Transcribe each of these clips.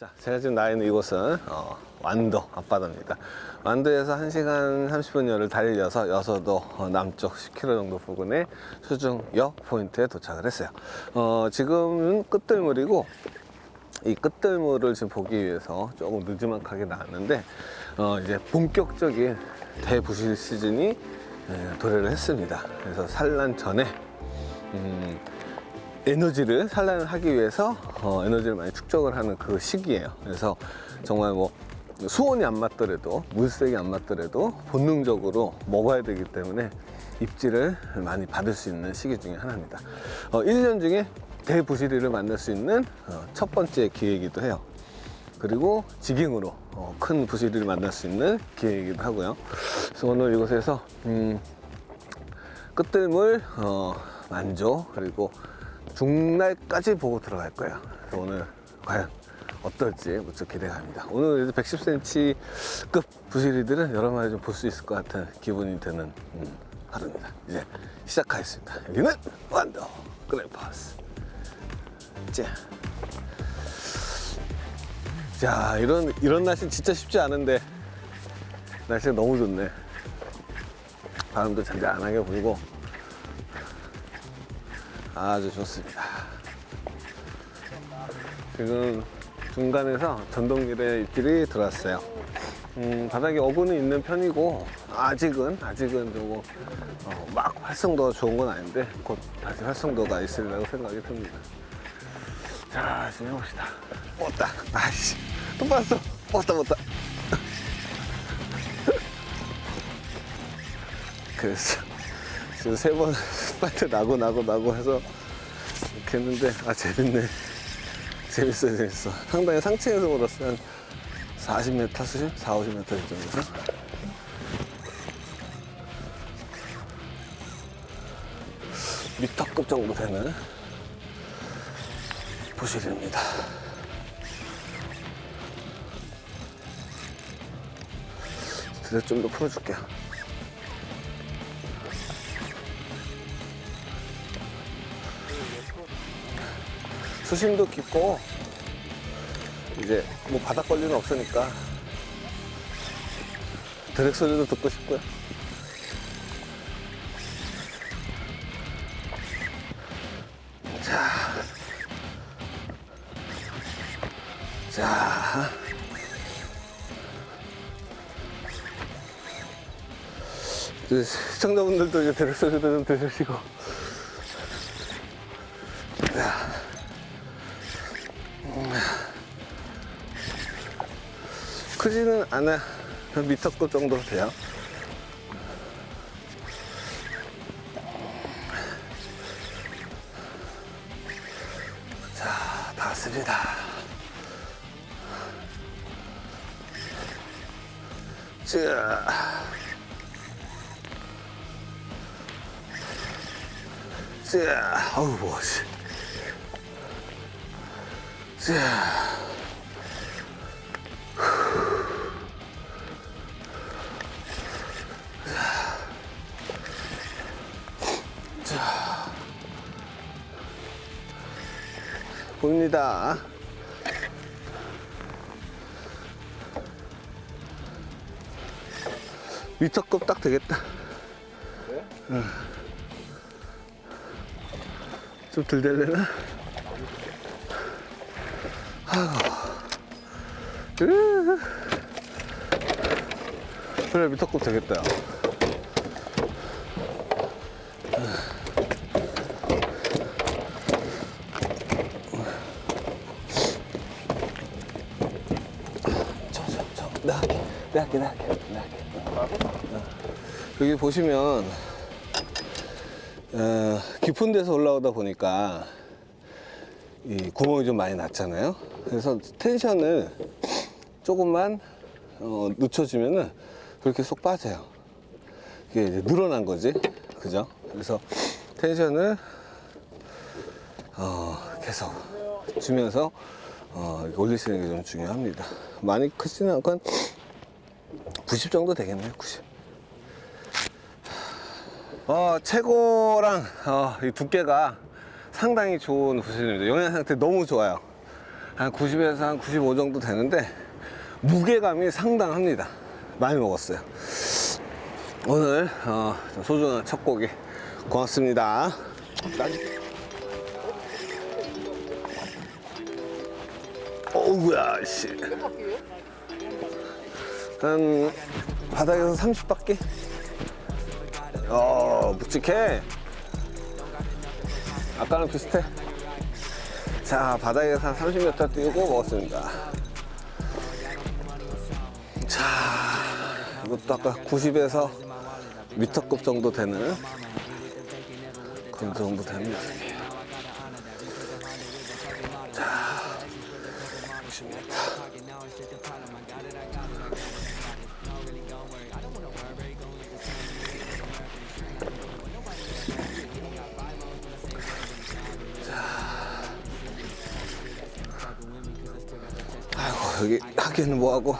자, 제가 지금 나 있는 이곳은 어, 완도 앞바다입니다. 완도에서 1시간 30분여를 달려서 여서도 어, 남쪽 10km 정도 부근에 수중역 포인트에 도착을 했어요. 어, 지금은 끝들물이고 이 끝들물을 지금 보기 위해서 조금 늦지막하게 나왔는데 어, 이제 본격적인 대부실 시즌이 예, 도래를 했습니다. 그래서 산란 전에 음, 에너지를 산란을 하기 위해서 어, 에너지를 많이 축적을 하는 그 시기예요. 그래서 정말 뭐 수온이 안 맞더라도 물색이 안 맞더라도 본능적으로 먹어야 되기 때문에 입질을 많이 받을 수 있는 시기 중에 하나입니다. 어, 1년 중에 대부시리를 만날 수 있는 어, 첫 번째 기회이기도 해요. 그리고 직행으로 어, 큰 부시리를 만날 수 있는 기회이기도 하고요. 그래서 오늘 이곳에서 음, 끝들물 어, 만조 그리고 중날까지 보고 들어갈 거예요. 그래서 오늘 과연 어떨지 무척 기대합니다. 오늘 110cm급 부시리들은 여러 마리 좀 볼 수 있을 것 같은 기분이 드는 음, 하루입니다. 이제 시작하겠습니다. 여기는 완도 그래파스. 자, 자 이런 이런 날씨 진짜 쉽지 않은데 날씨가 너무 좋네. 바람도 잔잔하게 불고 아주 좋습니다. 지금 중간에서 전동길에 입질이 들어왔어요. 음, 바닥에 어구는 있는 편이고 아직은 아직은 조금 어, 막 활성도가 좋은 건 아닌데 곧 다시 활성도가 있으리라고 생각이 듭니다. 자, 지금 해봅시다. 뻗다. 아이씨, 또 빠졌어. 뻗다, 뻗다. 그래서 지금 세 번 스파이트 나고 나고 나고 해서 이렇게 했는데 아 재밌네. 재밌어 재밌어. 상당히 상층에서 물었어 한 40m 수심? 4, 50m 정도. 미터급 정도 되는 부실입니다. 드레 좀더 풀어줄게요 수심도 깊고 이제 뭐 바닥 걸리는 없으니까 드랙 소리도 듣고 싶고요. 자, 자. 이제 시청자분들도 이제 드랙 소리도 좀 들으시고. 크지는 않아. 한 미터급 정도 돼요. 자, 다 왔습니다. 자. 자, 어우, 뭐지. 자. 보입니다. 미터급 딱 되겠다. 응. 좀덜 될래나? 아이고. 그래, 미터급 되겠다. 나 할게. 내가 할게, 내가 할게. 여기 보시면, 어, 깊은 데서 올라오다 보니까, 이 구멍이 좀 많이 났잖아요. 그래서 텐션을 조금만, 어, 늦춰주면은 그렇게 쏙 빠져요. 이게 이제 늘어난 거지. 그죠? 그래서 텐션을, 어, 계속 주면서 어, 올리시는 게 좀 중요합니다. 많이 크지는 않고 한 90 정도 되겠네요, 90. 어, 최고랑 어, 이 두께가 상당히 좋은 부실입니다. 영양 상태 너무 좋아요. 한 90에서 한 95 정도 되는데 무게감이 상당합니다. 많이 먹었어요. 오늘 어, 소중한 첫 고기 고맙습니다. 어우야 씨. 한 바닥에서 30바퀴? 어 묵직해. 아까랑 비슷해. 자 바닥에서 한 30m 뛰고 먹었습니다. 자 이것도 아까 90에서 미터급 정도 되는 그런 정도 됩니다. 90m. 아이고 여기 하기는 뭐하고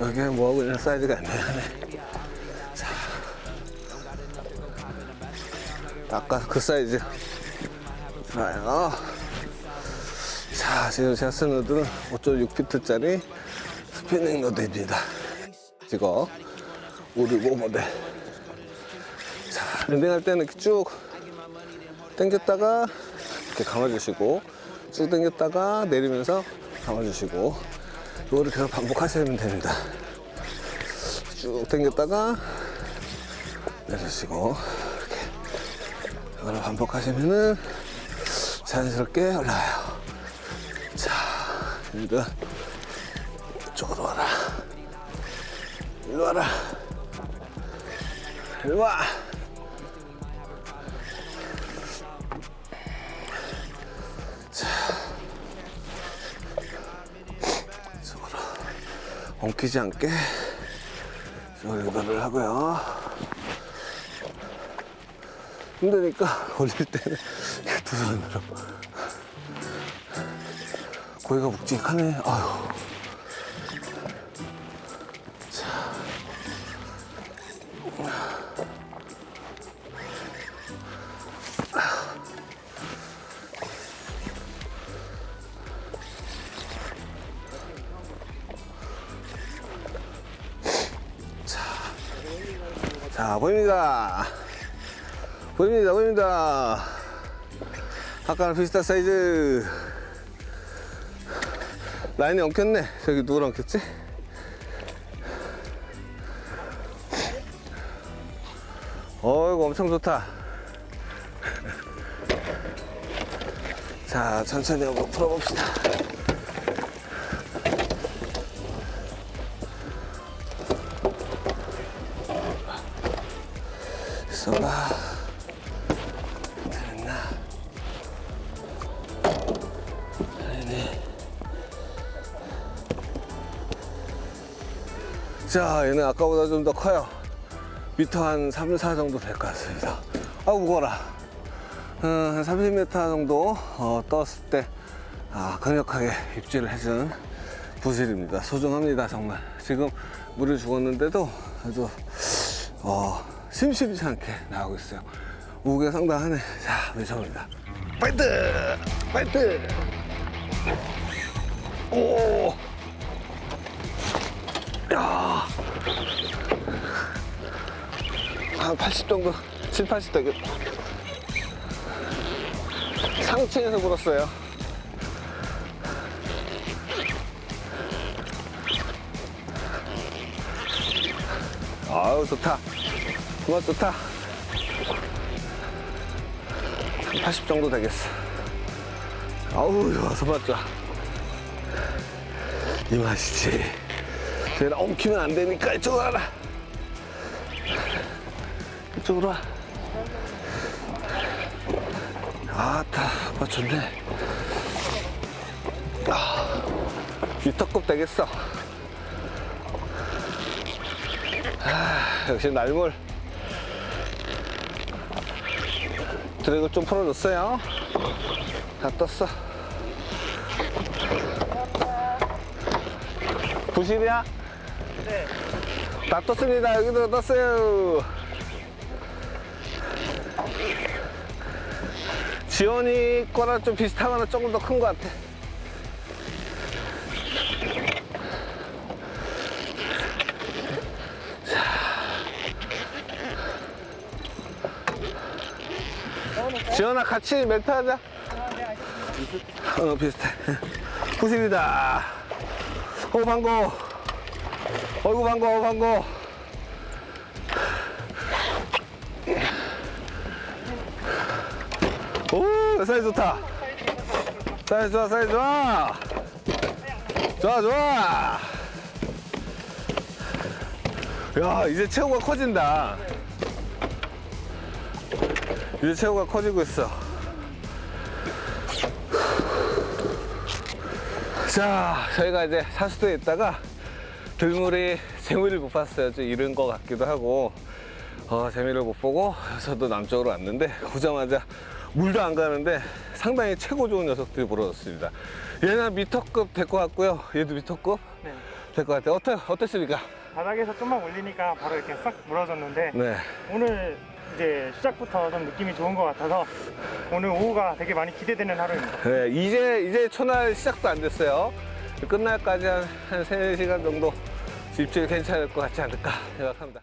여기는 뭐하고 이런 사이즈가 애매하네. 자. 아까 그 사이즈. 좋아요 자 지금 제가 쓰는 노드는 5.6피트짜리 스피닝 노드입니다. 이거 565 모델. 자 랜딩할 때는 쭉 당겼다가 이렇게 감아주시고 쭉 당겼다가 내리면서 감아주시고 이거를 계속 반복하시면 됩니다. 쭉 당겼다가 내리시고 이렇게 이거를 반복하시면은 자연스럽게 올라와요. 자 일단 이쪽으로 와라 일로 와라 일로 와 이쪽으로 엉키지 않게 이쪽으로 유도를 하고요. 힘드니까 올릴 때는 두 손으로. 고기가 묵직하네. 아유. 자, 보입니다. 보입니다, 보입니다. 아까랑 비슷한 사이즈. 라인이 엉켰네. 저기 누구랑 엉켰지? 어이구, 엄청 좋다. 자, 천천히 한번 풀어봅시다. 있어봐. 됐나? 자, 얘는 아까보다 좀 더 커요. 미터 한 3, 4 정도 될 것 같습니다. 아, 무거워라. 음, 한 30m 정도 어, 떴을 때 아, 강력하게 입질을 해준 부실입니다. 소중합니다, 정말. 지금 물을 죽었는데도 아주 어, 심심치 않게 나오고 있어요. 무게 상당하네. 자, 외쳐봅니다. 파이트! 파이트! 오! 야! 한 80 정도, 7, 80 되겠다. 상층에서 불었어요. 아우, 좋다. 그만 좋다. 한80 정도 되겠어. 아우, 소맛 좋아. 이 맛이지. 저희랑 엉키면 안 되니까 이쪽으로 와라. 이쪽으로 와. 아따, 맞췄네. 아, 미터급 되겠어. 아, 역시 날물. 드래그 좀 풀어줬어요. 다 떴어. 부실이야? 네. 다 떴습니다. 여기도 떴어요. 지원이 거랑 좀 비슷하거나 조금 더 큰 것 같아. 지원아 같이 멘트 하자. 어 비슷해. 후십니다. 오 반고. 어이구 반고 반고. 오 사이즈 좋다. 사이즈 좋아 사이즈 좋아. 좋아 좋아. 야 이제 체구가 커진다. 이제 체구가 커지고 있어. 자 저희가 이제 사수도에 있다가 들물이 재미를 못 봤어요. 좀 잃은 것 같기도 하고 어, 재미를 못 보고 저도 남쪽으로 왔는데 오자마자 물도 안 가는데 상당히 최고 좋은 녀석들이 보러졌습니다 얘는 미터급 될 것 같고요 얘도 미터급 네. 될 것 같아요 어때, 어땠습니까? 바닥에서 좀만 올리니까 바로 이렇게 싹 물어졌는데 네 오늘 이제 시작부터 좀 느낌이 좋은 것 같아서 오늘 오후가 되게 많이 기대되는 하루입니다. 네, 이제 이제 초날 시작도 안 됐어요. 끝날까지 한, 한 3, 4시간 정도 입질 괜찮을 것 같지 않을까 생각합니다.